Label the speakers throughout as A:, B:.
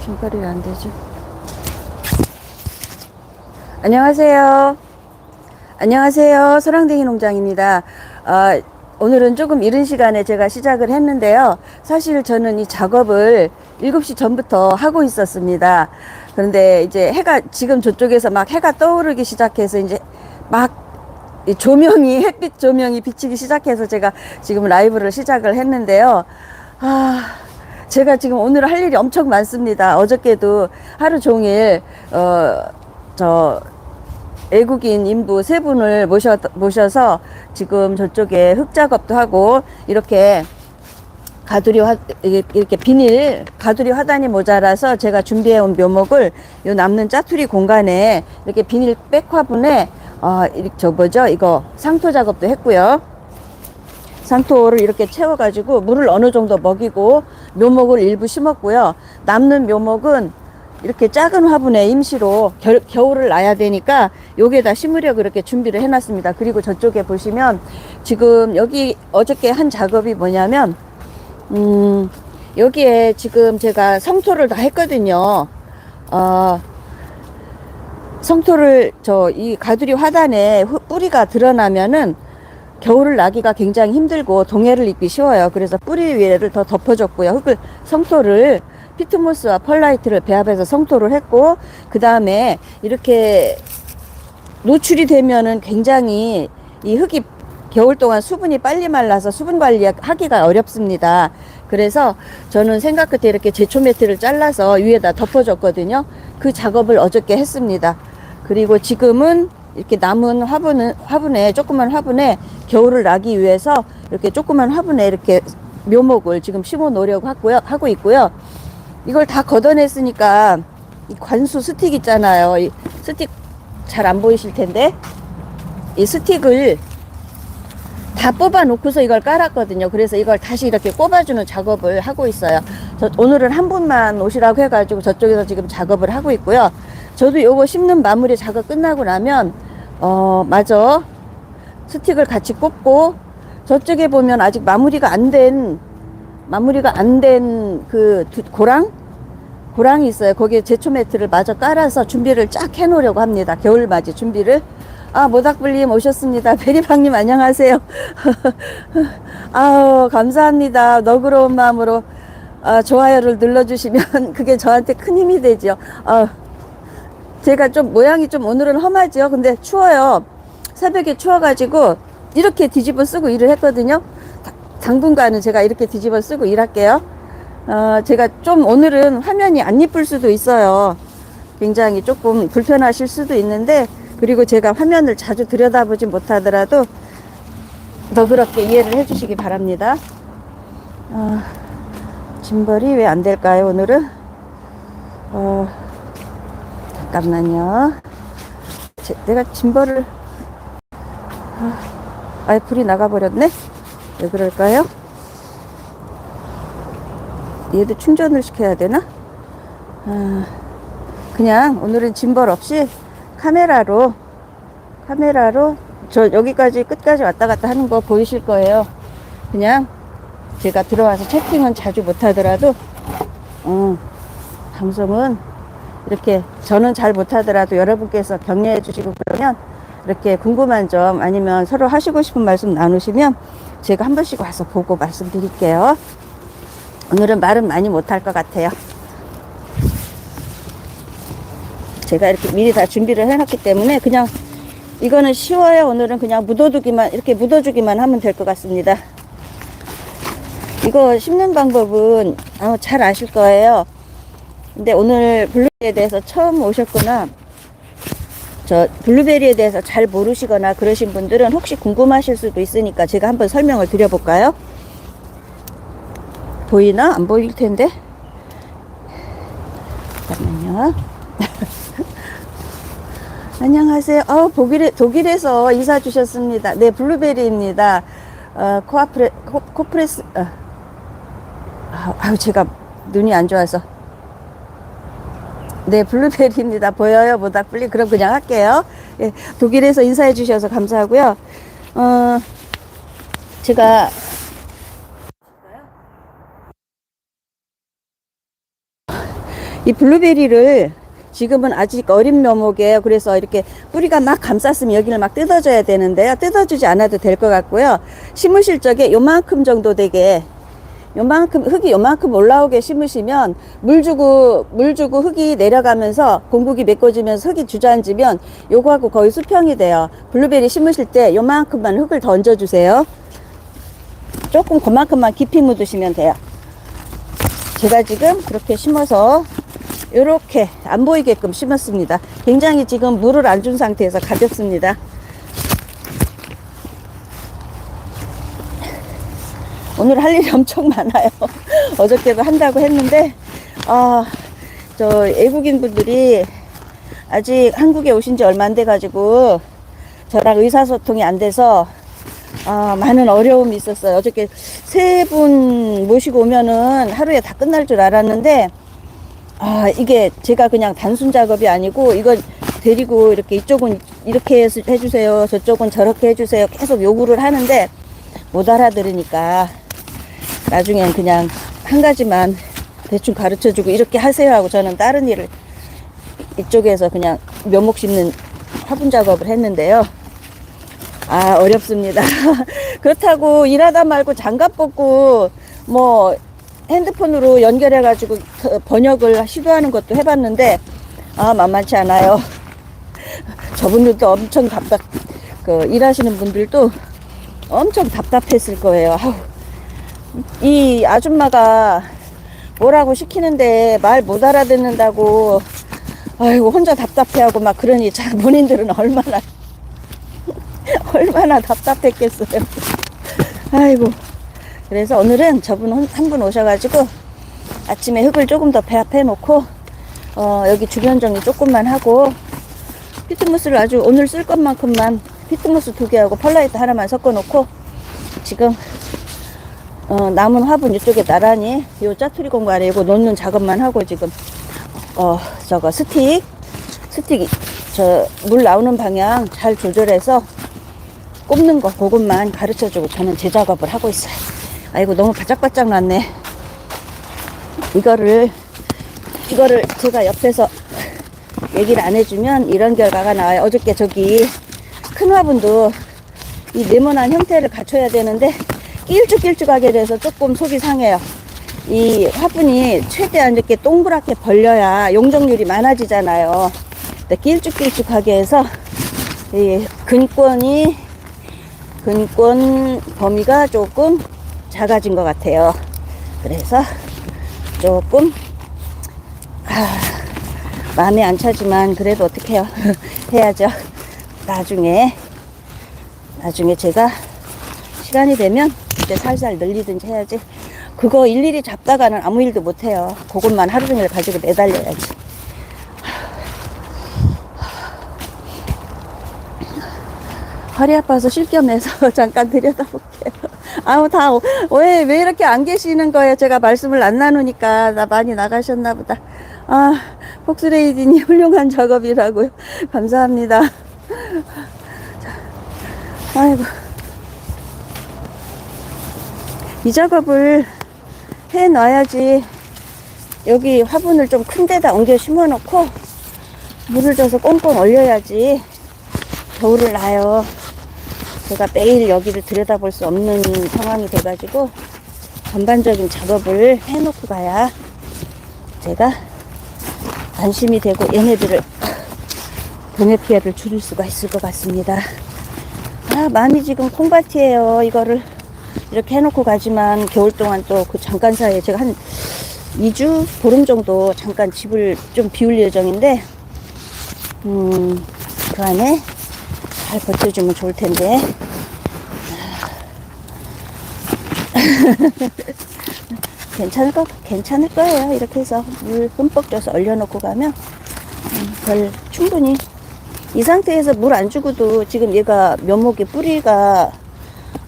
A: 긴팔이 왜 안 되지? 안녕하세요. 안녕하세요. 소랑댕이 농장입니다. 아, 오늘은 조금 이른 시간에 제가 시작을 했는데요. 사실 저는 이 작업을 7시 전부터 하고 있었습니다. 그런데 이제 해가, 지금 저쪽에서 막 해가 떠오르기 시작해서 이제 막이 조명이, 햇빛 조명이 비치기 시작해서 제가 지금 라이브를 시작을 했는데요. 아, 제가 지금 오늘 할 일이 엄청 많습니다. 어저께도 하루 종일, 어, 저, 외국인 인부 세 분을 모셔, 모셔서 지금 저쪽에 흙 작업도 하고, 이렇게 가두리 화, 이렇게 비닐, 가두리 화단이 모자라서 제가 준비해 온 묘목을 요 남는 짜투리 공간에 이렇게 비닐 백 화분에, 어, 저 뭐죠? 이거 상토 작업도 했고요. 상토를 이렇게 채워가지고 물을 어느 정도 먹이고 묘목을 일부 심었고요. 남는 묘목은 이렇게 작은 화분에 임시로 겨울, 겨울을 나야 되니까 여기에다 심으려 그렇게 준비를 해놨습니다. 그리고 저쪽에 보시면 지금 여기 어저께 한 작업이 뭐냐면 음, 여기에 지금 제가 성토를 다 했거든요. 어, 성토를 저 이 가두리 화단에 후- 뿌리가 드러나면은 겨울을 나기가 굉장히 힘들고 동해를 입기 쉬워요. 그래서 뿌리 위에를 더 덮어줬고요. 흙을 성토를 피트모스와 펄라이트를 배합해서 성토를 했고 그 다음에 이렇게 노출이 되면은 굉장히 이 흙이 겨울 동안 수분이 빨리 말라서 수분 관리하기가 어렵습니다. 그래서 저는 생각 끝에 이렇게 제초 매트를 잘라서 위에다 덮어줬거든요. 그 작업을 어저께 했습니다. 그리고 지금은 이렇게 남은 화분은, 화분에, 조그만 화분에 겨울을 나기 위해서 이렇게 조그만 화분에 이렇게 묘목을 지금 심어 놓으려고 하고요, 하고 있고요. 이걸 다 걷어냈으니까 이 관수 스틱 있잖아요. 이 스틱 잘 안 보이실 텐데 이 스틱을 다 뽑아 놓고서 이걸 깔았거든요. 그래서 이걸 다시 이렇게 꼽아주는 작업을 하고 있어요. 저, 오늘은 한 분만 오시라고 해가지고 저쪽에서 지금 작업을 하고 있고요. 저도 요거 심는 마무리 작업 끝나고 나면, 어, 맞아. 스틱을 같이 꼽고, 저쪽에 보면 아직 마무리가 안 된, 마무리가 안 된 그 고랑? 고랑이 있어요. 거기에 제초 매트를 마저 깔아서 준비를 쫙 해놓으려고 합니다. 겨울맞이 준비를. 아, 모닥불님 오셨습니다. 베리방님 안녕하세요. 아우, 감사합니다. 너그러운 마음으로 아, 좋아요를 눌러주시면 그게 저한테 큰 힘이 되죠. 아, 제가 좀 모양이 좀 오늘은 험하죠. 근데 추워요. 새벽에 추워가지고 이렇게 뒤집어 쓰고 일을 했거든요. 다- 당분간은 제가 이렇게 뒤집어 쓰고 일할게요. 어, 제가 좀 오늘은 화면이 안 이쁠 수도 있어요. 굉장히 조금 불편하실 수도 있는데, 그리고 제가 화면을 자주 들여다보지 못하더라도 더 그렇게 이해를 해주시기 바랍니다. 어, 짐벌이 왜 안 될까요, 오늘은? 어, 잠깐만요. 제- 내가 짐벌을, 아, 불이 나가버렸네? 왜 그럴까요? 얘도 충전을 시켜야 되나? 아, 그냥 오늘은 짐벌 없이 카메라로 카메라로 저 여기까지 끝까지 왔다 갔다 하는 거 보이실 거예요. 그냥 제가 들어와서 채팅은 자주 못 하더라도 어, 방송은 이렇게 저는 잘 못하더라도 여러분께서 격려해 주시고 그러면 이렇게 궁금한 점 아니면 서로 하시고 싶은 말씀 나누시면 제가 한 번씩 와서 보고 말씀드릴게요. 오늘은 말은 많이 못할 것 같아요. 제가 이렇게 미리 다 준비를 해놨기 때문에 그냥 이거는 쉬워요. 오늘은 그냥 묻어두기만, 이렇게 묻어주기만 하면 될 것 같습니다. 이거 심는 방법은 잘 아실 거예요. 근데 오늘 블루베리에 대해서 처음 오셨거나 저 블루베리에 대해서 잘 모르시거나 그러신 분들은 혹시 궁금하실 수도 있으니까 제가 한번 설명을 드려볼까요? 보이나? 안 보일 텐데. 잠깐만요. 안녕하세요. 어, 독일에, 독일에서 이사 주셨습니다. 네, 블루베리입니다. 어, 코아프레, 코, 코프레스, 어. 아, 아유, 제가 눈이 안 좋아서. 네, 블루베리입니다. 보여요, 모닥불리? 그럼 그냥 할게요. 예, 독일에서 인사해 주셔서 감사하고요. 어, 제가 이 블루베리를 지금은 아직 어린 묘목이에요. 그래서 이렇게 뿌리가 막 감쌌으면 여기를 막 뜯어줘야 되는데요. 뜯어주지 않아도 될 것 같고요. 심으실 적에 요만큼 정도 되게 요만큼 흙이 요만큼 올라오게 심으시면 물 주고 물 주고 흙이 내려가면서 공국이 메꿔지면서 흙이 주저앉으면 요거하고 거의 수평이 돼요. 블루베리 심으실 때 요만큼만 흙을 던져 주세요. 조금 그만큼만 깊이 묻으시면 돼요. 제가 지금 그렇게 심어서 이렇게 안 보이게끔 심었습니다. 굉장히 지금 물을 안 준 상태에서 가볍습니다. 오늘 할 일이 엄청 많아요. 어저께도 한다고 했는데, 아, 저 외국인 분들이 아직 한국에 오신 지 얼마 안 돼가지고 저랑 의사소통이 안 돼서 아, 많은 어려움이 있었어요. 어저께 세 분 모시고 오면은 하루에 다 끝날 줄 알았는데, 아, 이게 제가 그냥 단순 작업이 아니고, 이걸 데리고 이렇게 이쪽은 이렇게 해주세요. 저쪽은 저렇게 해주세요. 계속 요구를 하는데, 못 알아들으니까, 나중엔 그냥 한 가지만 대충 가르쳐 주고, 이렇게 하세요 하고 저는 다른 일을 이쪽에서 그냥 묘목 심는 화분 작업을 했는데요. 아, 어렵습니다. 그렇다고 일하다 말고 장갑 벗고 뭐 핸드폰으로 연결해가지고 번역을 시도하는 것도 해봤는데 아, 만만치 않아요. 저분들도 엄청 답답, 그 일하시는 분들도 엄청 답답했을 거예요. 아우, 이 아줌마가 뭐라고 시키는데 말 못 알아듣는다고 아이고 혼자 답답해하고 막 그러니 자 본인들은 얼마나 얼마나 답답했겠어요. 아이고. 그래서 오늘은 저분 한 분 오셔가지고 아침에 흙을 조금 더 배합해 놓고 어, 여기 주변 정리 조금만 하고 피트모스를 아주 오늘 쓸 것만큼만 피트모스 두 개하고 펄라이트 하나만 섞어 놓고 지금 어, 남은 화분 이쪽에 나란히 요 짜투리 공간에 이거 놓는 작업만 하고 지금 어 저거 스틱 스틱 저 물 나오는 방향 잘 조절해서 꼽는 거 그것만 가르쳐주고 저는 제 작업을 하고 있어요. 아이고 너무 바짝바짝 났네. 이거를 이거를 제가 옆에서 얘기를 안 해주면 이런 결과가 나와요. 어저께 저기 큰 화분도 이 네모난 형태를 갖춰야 되는데 길쭉길쭉하게 돼서 조금 속이 상해요. 이 화분이 최대한 이렇게 동그랗게 벌려야 용적률이 많아지잖아요. 근데 길쭉길쭉하게 해서 이 근권이 근권 범위가 조금 작아진 것 같아요. 그래서 조금 아, 마음에 안 차지만 그래도 어떡해요. 해야죠. 나중에 나중에 제가 시간이 되면 그 때 살살 늘리든지 해야지. 그거 일일이 잡다가는 아무 일도 못 해요. 그것만 하루 종일 가지고 매달려야지. 허리 아파서 쉴 겸 해서 잠깐 들여다볼게요. 아우, 다, 왜, 왜 이렇게 안 계시는 거예요? 제가 말씀을 안 나누니까 나 많이 나가셨나 보다. 아, 폭스레이디님 훌륭한 작업이라고요. 감사합니다. 자, 아이고. 이 작업을 해 놔야지 여기 화분을 좀 큰 데다 옮겨 심어 놓고 물을 줘서 꽁꽁 얼려야지 겨울을 나요. 제가 매일 여기를 들여다볼 수 없는 상황이 돼가지고 전반적인 작업을 해놓고 가야 제가 안심이 되고 얘네들을 병해 피해를 줄일 수가 있을 것 같습니다. 아, 마음이 지금 콩밭이에요. 이거를 이렇게 해놓고 가지만 겨울 동안 또 그 잠깐 사이에 제가 한 2주 보름 정도 잠깐 집을 좀 비울 예정인데 음, 그 안에 잘 버텨주면 좋을 텐데. 괜찮을 거, 괜찮을 거예요. 이렇게 해서 물 흠뻑 줘서 얼려놓고 가면, 음, 별 충분히. 이 상태에서 물 안 주고도 지금 얘가 묘목의 뿌리가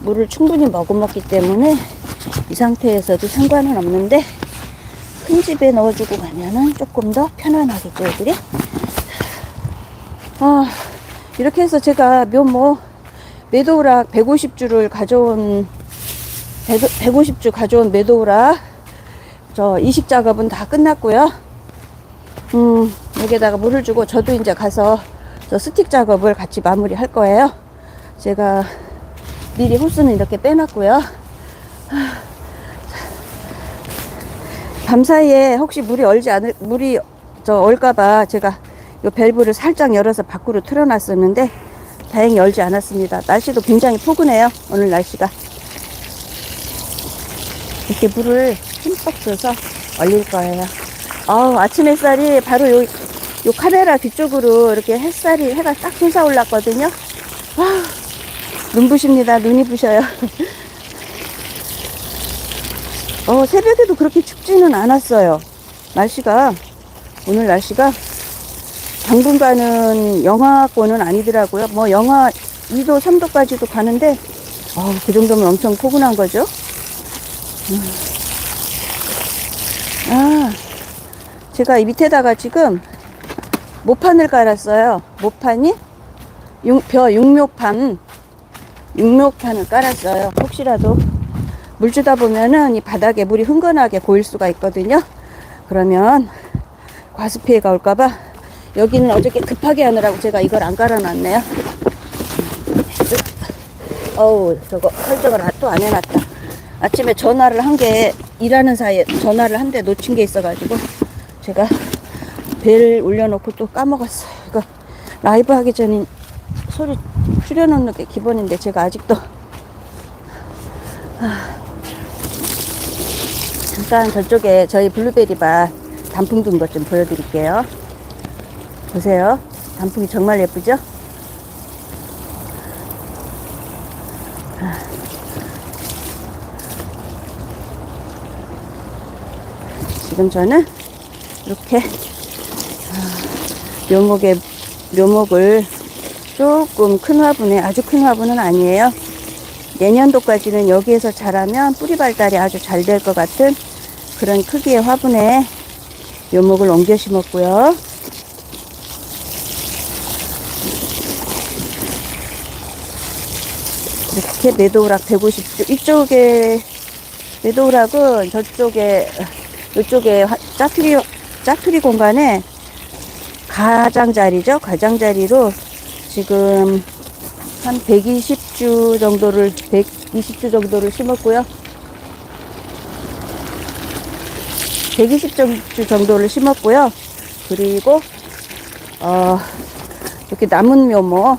A: 물을 충분히 머금었기 때문에 이 상태에서도 상관은 없는데, 큰 집에 넣어주고 가면은 조금 더 편안하겠죠, 애들이? 아, 이렇게 해서 제가 묘모 매도우락 150주를 가져온 150주 가져온 매도우락 저 이식 작업은 다 끝났고요. 음, 여기에다가 물을 주고 저도 이제 가서 저 스틱 작업을 같이 마무리 할 거예요. 제가 미리 호스는 이렇게 빼놨고요. 밤 사이에 혹시 물이 얼지 않을, 물이 저 얼까봐 제가 요 밸브를 살짝 열어서 밖으로 틀어놨었는데 다행히 열지 않았습니다. 날씨도 굉장히 포근해요. 오늘 날씨가. 이렇게 물을 흠뻑 줘서 얼릴 거예요. 아우, 아침 햇살이 바로 요, 요 카메라 뒤쪽으로 이렇게 햇살이, 해가 딱 솟아 올랐거든요. 아, 눈부십니다. 눈이 부셔요. 어, 새벽에도 그렇게 춥지는 않았어요. 날씨가, 오늘 날씨가 당분간은 영하권은 아니더라고요. 뭐 영하 2도, 3도까지도 가는데, 어, 그 정도면 엄청 포근한 거죠. 아, 제가 이 밑에다가 지금 모판을 깔았어요. 모판이 육, 벼 육묘판, 육묘판을 깔았어요. 혹시라도 물 주다 보면은 이 바닥에 물이 흥건하게 고일 수가 있거든요. 그러면 과습 피해가 올까봐 여기는 어저께 급하게 하느라고 제가 이걸 안 깔아놨네요. 어우, 저거 설정을 또 안 해놨다. 아침에 전화를 한 게 일하는 사이에 전화를 한 대 놓친 게 있어가지고 제가 벨 올려놓고 또 까먹었어요. 이거 라이브 하기 전에 소리 줄여놓는 게 기본인데 제가 아직도 아, 잠깐 저쪽에 저희 블루베리밭 단풍 둔 것 좀 보여드릴게요. 보세요. 단풍이 정말 예쁘죠? 지금 저는 이렇게 아, 묘목에 묘목을 조금 큰 화분에 아주 큰 화분은 아니에요. 내년도까지는 여기에서 자라면 뿌리 발달이 아주 잘 될 것 같은 그런 크기의 화분에 묘목을 옮겨 심었고요. 이렇게 매도우락 150주 이쪽에 매도우락은 저쪽에 이쪽에 화- 짜투리 짜투리 공간에 가장자리죠 가장자리로 지금 한 120주 정도를 120주 정도를 심었고요. 120주 정도를 심었고요. 그리고 어 이렇게 남은 묘목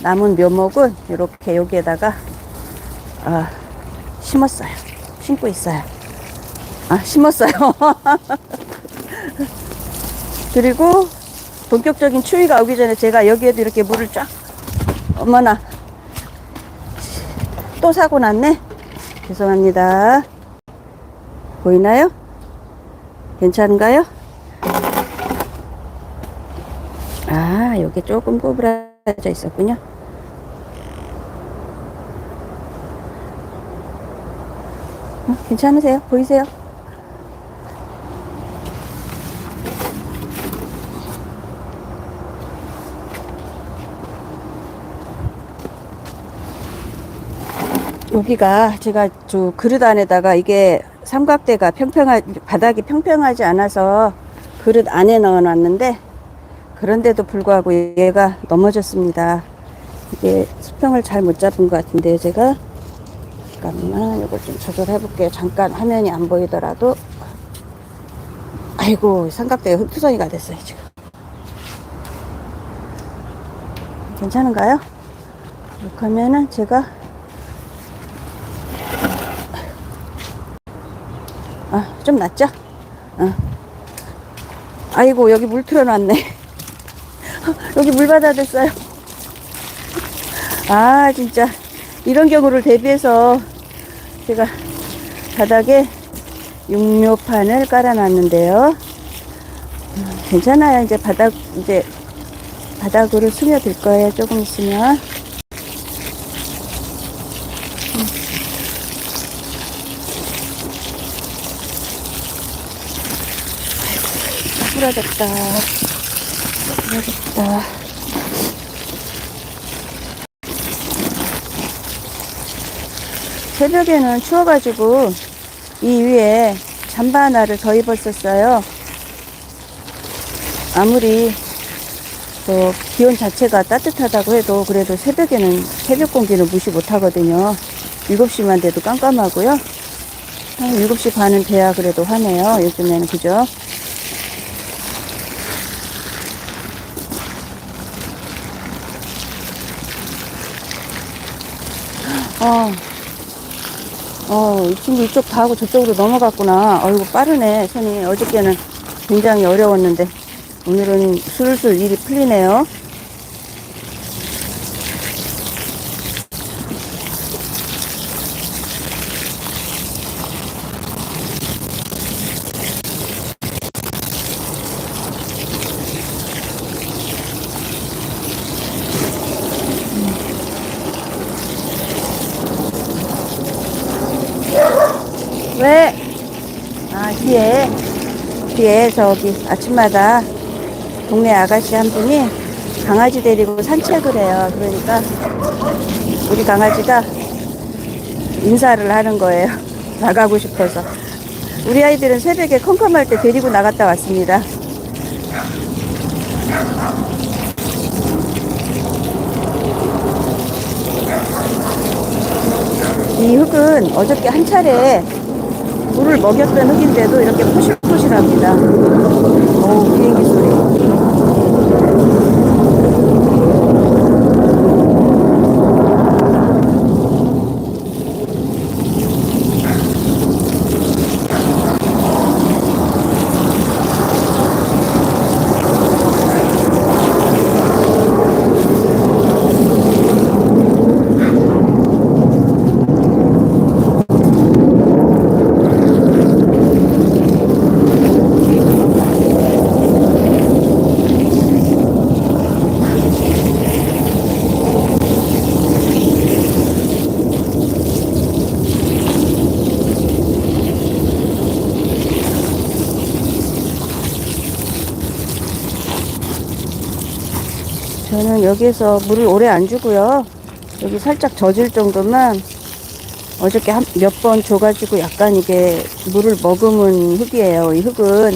A: 남은 묘목은 이렇게 여기에다가 어, 심었어요. 심고 있어요. 아, 심었어요. 그리고 본격적인 추위가 오기 전에 제가 여기에도 이렇게 물을 쫙, 어머나. 또 사고 났네. 죄송합니다. 보이나요? 괜찮은가요? 아, 여기 조금 구부러져 있었군요. 어, 괜찮으세요? 보이세요? 여기가 제가 저 그릇 안에다가 이게 삼각대가 평평하 바닥이 평평하지 않아서 그릇 안에 넣어 놨는데 그런데도 불구하고 얘가 넘어졌습니다. 이게 수평을 잘 못 잡은 것 같은데 제가 잠깐만 이거 좀 조절해 볼게요. 잠깐 화면이 안 보이더라도 아이고 삼각대가 흑투성이가 됐어요 지금. 괜찮은가요? 이렇게 하면은 제가 아, 좀 낫죠? 어. 아이고, 여기 물 틀어놨네. 여기 물바다 됐어요. 아, 진짜. 이런 경우를 대비해서 제가 바닥에 육묘판을 깔아놨는데요. 음, 괜찮아요. 이제 바닥, 이제 바닥으로 스며들 거예요. 조금 있으면. 부러졌다. 부러졌다. 새벽에는 추워가지고 이 위에 잠바 하나를 더 입었었어요. 아무리 또 기온 자체가 따뜻하다고 해도 그래도 새벽에는 새벽 공기는 무시 못 하거든요. 7시만 돼도 깜깜하고요. 한 7시 반은 돼야 그래도 하네요. 요즘에는 그죠? 어, 어, 이 친구 이쪽 다 하고 저쪽으로 넘어갔구나. 어이구, 빠르네. 손이 어저께는 굉장히 어려웠는데, 오늘은 술술 일이 풀리네요. 왜? 아, 뒤에, 뒤에 저기 아침마다 동네 아가씨 한 분이 강아지 데리고 산책을 해요. 그러니까 우리 강아지가 인사를 하는 거예요. 나가고 싶어서. 우리 아이들은 새벽에 컴컴할 때 데리고 나갔다 왔습니다. 이 흙은 어저께 한 차례 물을 먹였던 흙인데도 이렇게 포실포실합니다. 오, 비행기 소리. 저는 여기에서 물을 오래 안 주고요. 여기 살짝 젖을 정도만 어저께 몇 번 줘가지고 약간 이게 물을 머금은 흙이에요. 이 흙은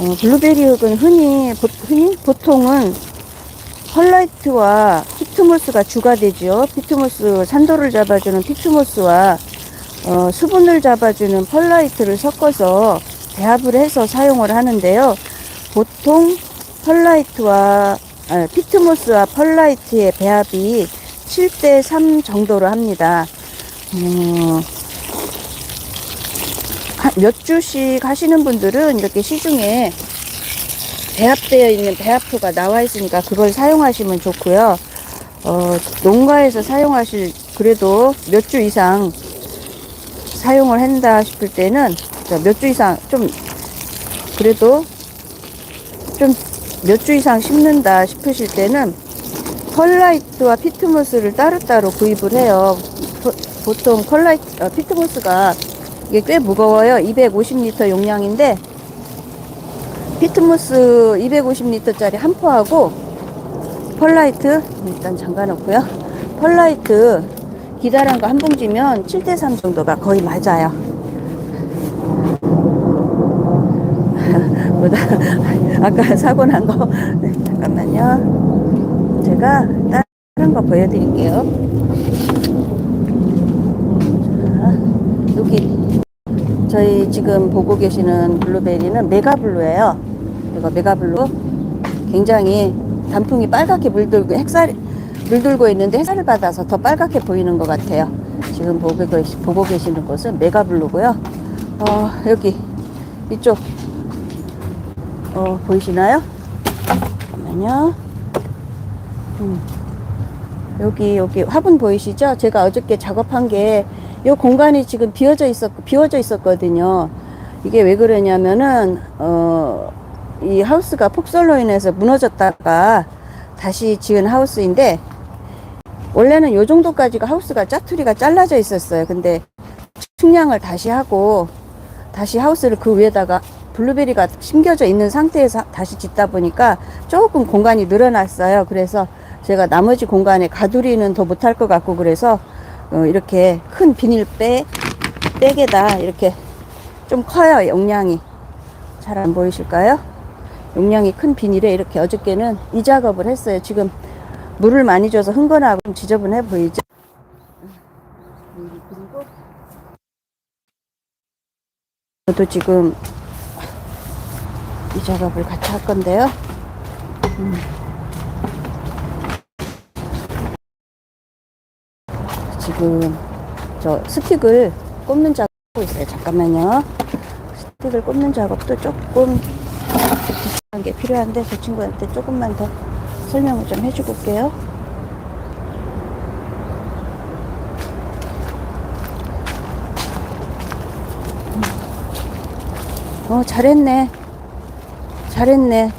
A: 어, 블루베리 흙은 흔히 보, 흔히 보통은 펄라이트와 피트모스가 주가 되죠. 피트모스 산도를 잡아주는 피트모스와 어, 수분을 잡아주는 펄라이트를 섞어서 배합을 해서 사용을 하는데요. 보통 펄라이트와 아, 피트모스와 펄라이트의 배합이 7대 3 정도로 합니다. 어, 한- 몇 주씩 하시는 분들은 이렇게 시중에 배합되어 있는 배합표가 나와 있으니까 그걸 사용하시면 좋고요. 어, 농가에서 사용하실 그래도 몇 주 이상 사용을 한다 싶을 때는 몇 주 이상 좀 그래도 좀 몇 주 이상 심는다 싶으실 때는 펄라이트와 피트모스를 따로따로 구입을 해요. 보, 보통 펄라이트, 어, 피트모스가 이게 꽤 무거워요. 250리터 용량인데 피트모스 250리터짜리 한 포하고 펄라이트 일단 잠가 놓고요. 펄라이트 기다란 거 한 봉지면 7대3 정도가 거의 맞아요. 보다 아까 사고 난거 네, 잠깐만요. 제가 다른 거 보여드릴게요. 자, 여기 저희 지금 보고 계시는 블루베리는 메가블루예요. 이거 메가블루 굉장히 단풍이 빨갛게 물들고 햇살 물들고 있는데 햇살을 받아서 더 빨갛게 보이는 것 같아요. 지금 보고, 계시, 보고 계시는 곳은 메가블루고요. 어, 여기 이쪽 어, 보이시나요? 잠깐만요. 음. 여기, 여기 화분 보이시죠? 제가 어저께 작업한 게, 이 공간이 지금 비어져 있었, 비워져 있었거든요. 이게 왜 그러냐면은, 어, 이 하우스가 폭설로 인해서 무너졌다가 다시 지은 하우스인데, 원래는 요 정도까지가 하우스가 짜투리가 잘라져 있었어요. 근데 측량을 다시 하고, 다시 하우스를 그 위에다가 블루베리가 심겨져 있는 상태에서 다시 짓다 보니까 조금 공간이 늘어났어요. 그래서 제가 나머지 공간에 가두리는 더 못할 것 같고 그래서 어, 이렇게 큰 비닐백 백에다 이렇게 좀 커요 용량이 잘 안 보이실까요? 용량이 큰 비닐에 이렇게 어저께는 이 작업을 했어요. 지금 물을 많이 줘서 흥건하고 좀 지저분해 보이죠? 그리고 저도 지금 이 작업을 같이 할 건데요. 음. 지금 저 스틱을 꼽는 작업 하고 있어요. 잠깐만요. 스틱을 꼽는 작업도 조금 비슷한 게 필요한데 저 친구한테 조금만 더 설명을 좀 해주고 올게요. 어, 잘했네. 잘했네.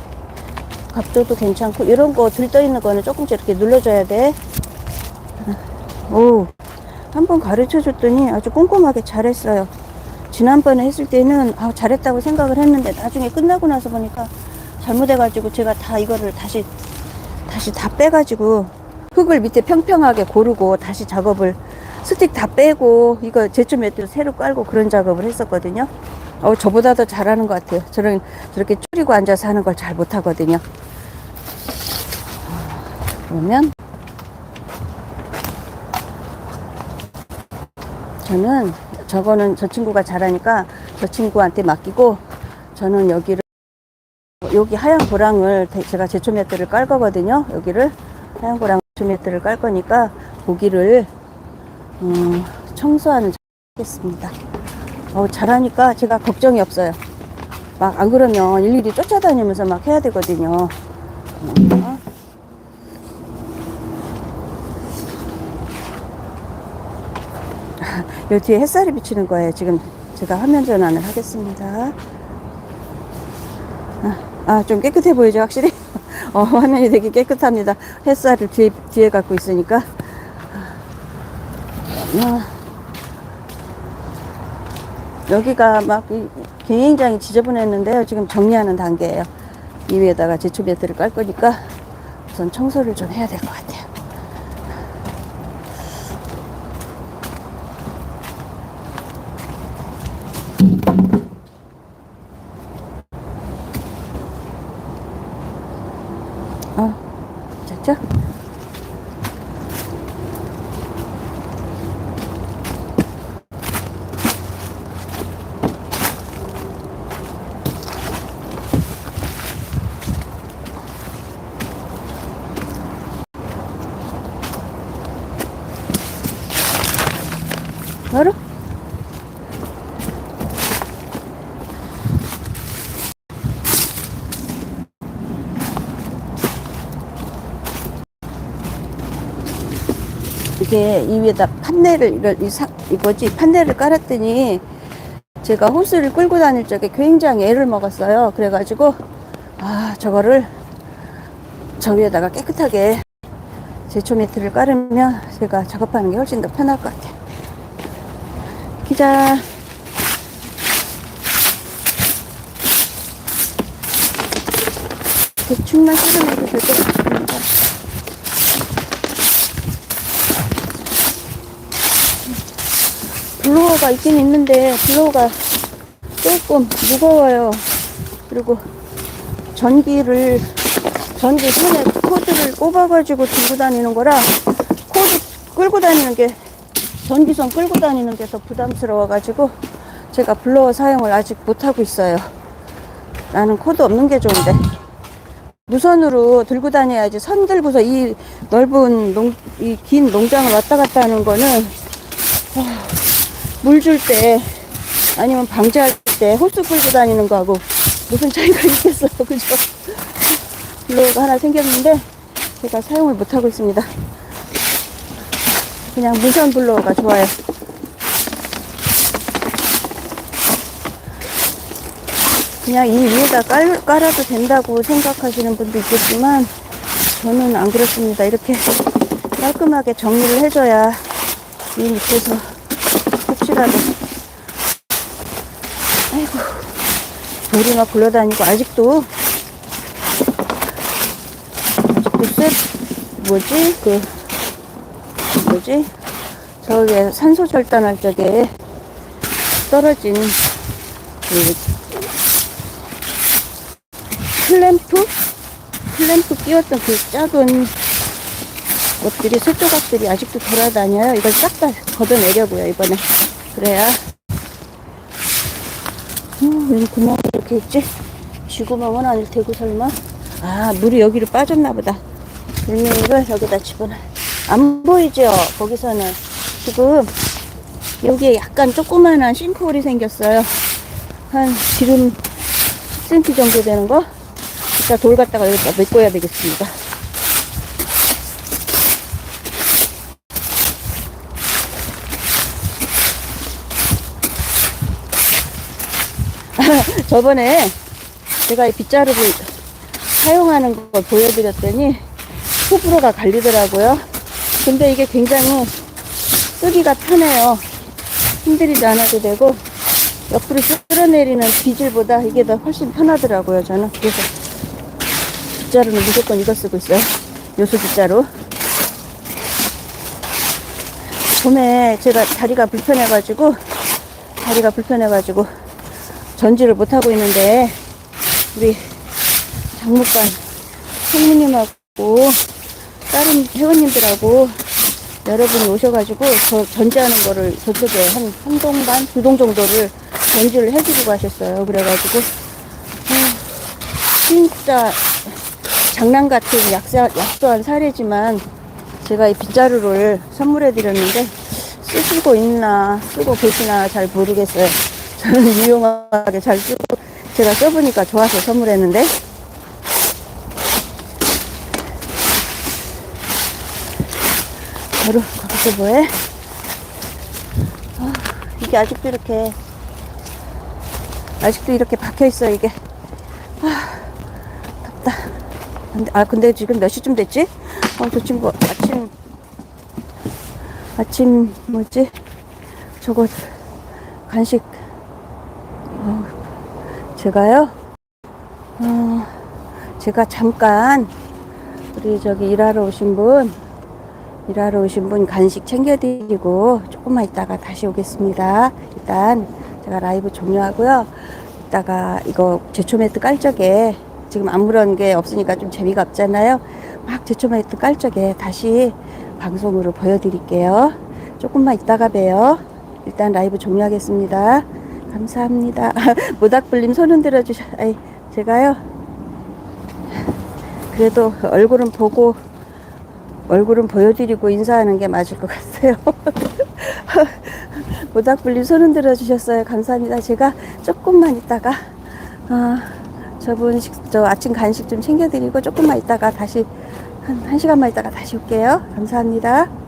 A: 각도도 괜찮고, 이런 거 들떠 있는 거는 조금씩 이렇게 눌러줘야 돼. 오, 한 번 가르쳐 줬더니 아주 꼼꼼하게 잘했어요. 지난번에 했을 때는 아, 잘했다고 생각을 했는데 나중에 끝나고 나서 보니까 잘못해가지고 제가 다 이거를 다시, 다시 다 빼가지고 흙을 밑에 평평하게 고르고 다시 작업을 스틱 다 빼고 이거 제초 매트를 새로 깔고 그런 작업을 했었거든요. 어, 저보다 더 잘하는 것 같아요. 저런, 저렇게 줄이고 앉아서 하는 걸 잘 못하거든요. 그러면 저는 저거는 저 친구가 잘하니까 저 친구한테 맡기고 저는 여기를 여기 하얀 고랑을 대- 제가 제초 매트를 깔 거거든요. 여기를 하얀 고랑 제초 매트를 깔 거니까 고기를 음, 청소하는 하겠습니다. 어, 잘하니까 제가 걱정이 없어요. 막 안 그러면 일일이 쫓아다니면서 막 해야 되거든요. 어. 요 뒤에 햇살이 비치는 거예요. 지금 제가 화면 전환을 하겠습니다. 아, 아, 좀 깨끗해 보이죠, 확실히? 어, 화면이 되게 깨끗합니다. 햇살을 뒤에, 뒤에 갖고 있으니까. 아, 여기가 막 이- 굉장히 지저분했는데요. 지금 정리하는 단계예요. 이 위에다가 제초 매트를 깔 거니까 우선 청소를 좀 해야 될 것 같아요. 어, 됐죠? 알아? 이게 이 위에다 판넬을 이걸 이 사, 이 뭐지 판넬을 깔았더니 제가 호스를 끌고 다닐 적에 굉장히 애를 먹었어요. 그래가지고 아 저거를 저 위에다가 깨끗하게 제초 매트를 깔으면 제가 작업하는 게 훨씬 더 편할 것 같아요. 기자. 대충만 썰어내도 될 것 같습니다. 블로어가 있긴 있는데 블로어가 조금 무거워요. 그리고 전기를 전기 손에 코드를 꼽아가지고 들고 다니는 거라 코드 끌고 다니는 게 전기선 끌고 다니는 게 더 부담스러워가지고 제가 블로어 사용을 아직 못하고 있어요. 나는 코드 없는 게 좋은데. 무선으로 들고 다녀야지 선 들고서 이 넓은 농, 이 긴 농장을 왔다 갔다 하는 거는 물 줄 때 아니면 방제할 때 호스 끌고 다니는 거하고 무슨 차이가 있겠어요. 그죠? 블로어가 하나 생겼는데 제가 사용을 못하고 있습니다. 그냥 무선 블로어가 좋아요. 그냥 이 위에다 깔, 깔아도 된다고 생각하시는 분도 있겠지만 저는 안 그렇습니다. 이렇게 깔끔하게 정리를 해줘야 이 밑에서 혹시라도 아이고 돌이 막 굴러다니고 아직도 아직도 쇠 뭐지 그 뭐지 저게 산소 절단할 적에 떨어진 그 클램프? 클램프 끼웠던 그 작은 것들이, 쇠조각들이 아직도 돌아다녀요. 이걸 싹 다 걷어내려고요, 이번에. 그래야. 음, 왜 구멍이 이렇게 있지? 쥐구멍은 아닐 테고, 설마? 아, 물이 여기로 빠졌나 보다. 물명이를 여기다 집어넣어. 안 보이죠? 거기서는. 지금, 여기에 약간 조그만한 싱크홀이 생겼어요. 한 지름 10cm 정도 되는 거. 이따 돌 갖다가 여기다 메꿔야 되겠습니다. 저번에 제가 이 빗자루를 사용하는 걸 보여드렸더니 호불호가 갈리더라고요. 근데 이게 굉장히 쓰기가 편해요. 힘들이지 않아도 되고 옆으로 쓸어내리는 비질보다 이게 더 훨씬 편하더라고요. 저는 그래서 빗자루는 무조건 이거 쓰고 있어요. 요소 빗자루. 봄에 제가 다리가 불편해가지고 다리가 불편해가지고 전지를 못하고 있는데 우리 장목관 성무님하고 다른 회원님들하고 여러분이 오셔가지고 저 전지하는 거를 저쪽에 한, 한 동 반, 두 동 정도를 전지를 해주고 가셨어요. 그래가지고, 아, 진짜 장난 같은 약사, 약소한 사례지만 제가 이 빗자루를 선물해 드렸는데 쓰시고 있나, 쓰고 계시나 잘 모르겠어요. 저는 유용하게 잘 쓰고 제가 써보니까 좋아서 선물했는데 바로 거기서 뭐해? 아, 이게 아직도 이렇게 아직도 이렇게 박혀 있어 이게. 아, 덥다. 근데, 아 근데 지금 몇 시쯤 됐지? 어, 저 친구 아침 아침 뭐지? 저거 간식 어, 제가요. 어, 제가 잠깐 우리 저기 일하러 오신 분 일하러 오신 분 간식 챙겨드리고 조금만 있다가 다시 오겠습니다. 일단 제가 라이브 종료하고요. 이따가 이거 제초 매트 깔 적에 지금 아무런 게 없으니까 좀 재미가 없잖아요. 막 제초 매트 깔 적에 다시 방송으로 보여드릴게요. 조금만 있다가 봬요. 일단 라이브 종료하겠습니다. 감사합니다. 모닥불님 손 흔들어 주셔. 아이, 제가요. 그래도 얼굴은 보고 얼굴은 보여드리고 인사하는 게 맞을 것 같아요. 모닥불님 손 흔들어 주셨어요. 감사합니다. 제가 조금만 있다가, 어, 저분 식, 저 아침 간식 좀 챙겨드리고 조금만 있다가 다시, 한, 한 시간만 있다가 다시 올게요. 감사합니다.